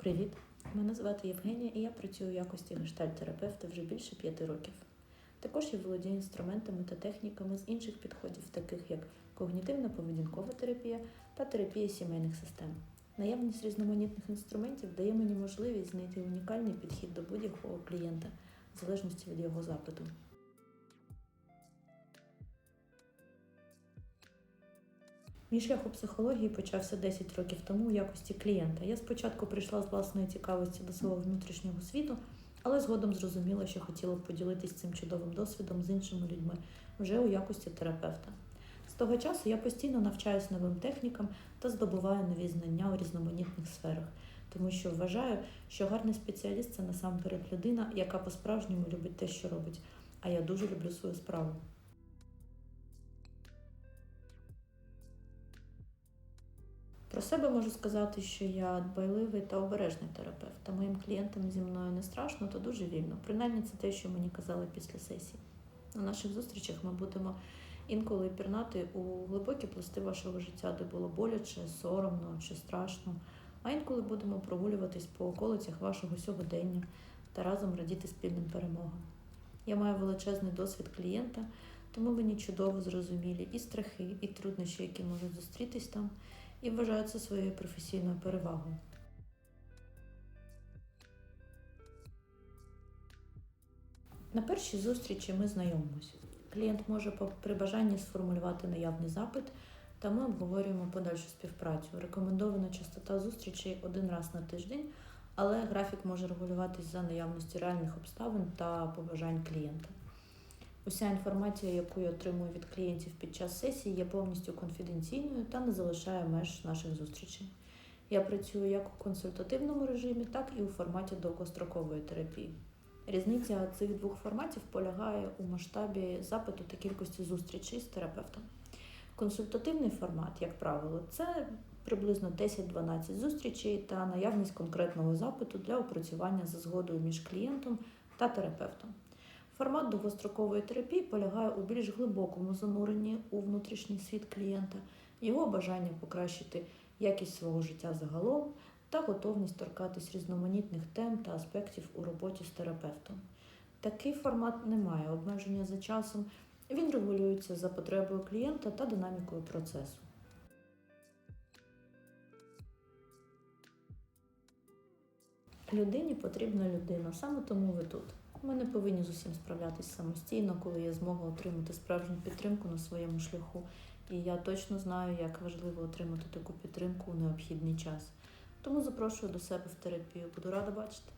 Привіт! Мене звати Євгенія і я працюю в якості гештальт-терапевта вже більше п'яти років. Також я володію інструментами та техніками з інших підходів, таких як когнітивна поведінкова терапія та терапія сімейних систем. Наявність різноманітних інструментів дає мені можливість знайти унікальний підхід до будь-якого клієнта, в залежності від його запиту. Мій шлях у психології почався 10 років тому у якості клієнта. Я спочатку прийшла з власної цікавості до свого внутрішнього світу, але згодом зрозуміла, що хотіла б поділитися цим чудовим досвідом з іншими людьми вже у якості терапевта. З того часу я постійно навчаюсь новим технікам та здобуваю нові знання у різноманітних сферах, тому що вважаю, що гарний спеціаліст це насамперед людина, яка по-справжньому любить те, що робить. А я дуже люблю свою справу. Про себе можу сказати, що я дбайливий та обережний терапевт. Та моїм клієнтам зі мною не страшно, то дуже вільно. Принаймні це те, що мені казали після сесії. На наших зустрічах ми будемо інколи пірнати у глибокі пласти вашого життя, де було боляче, соромно чи страшно. А інколи будемо прогулюватись по околицях вашого сьогодення та разом радіти спільним перемогам. Я маю величезний досвід клієнта, тому мені чудово зрозумілі і страхи, і труднощі, які можуть зустрітись там, і вважаю це своєю професійною перевагою. На першій зустрічі ми знайомимося. Клієнт може при бажанні сформулювати наявний запит, та ми обговорюємо подальшу співпрацю. Рекомендована частота зустрічей один раз на тиждень, але графік може регулюватись за наявності реальних обставин та побажань клієнта. Уся інформація, яку я отримую від клієнтів під час сесії, є повністю конфіденційною та не залишає меж наших зустрічей. Я працюю як у консультативному режимі, так і у форматі довгострокової терапії. Різниця цих двох форматів полягає у масштабі запиту та кількості зустрічей з терапевтом. Консультативний формат, як правило, це приблизно 10-12 зустрічей та наявність конкретного запиту для опрацювання за згодою між клієнтом та терапевтом. Формат довгострокової терапії полягає у більш глибокому зануренні у внутрішній світ клієнта, його бажання покращити якість свого життя загалом та готовність торкатись різноманітних тем та аспектів у роботі з терапевтом. Такий формат не має обмеження за часом, він регулюється за потребою клієнта та динамікою процесу. Людині потрібна людина, саме тому ви тут. Ми не повинні з усім справлятися самостійно, коли є змога отримати справжню підтримку на своєму шляху. І я точно знаю, як важливо отримати таку підтримку у необхідний час. Тому запрошую до себе в терапію. Буду рада бачити.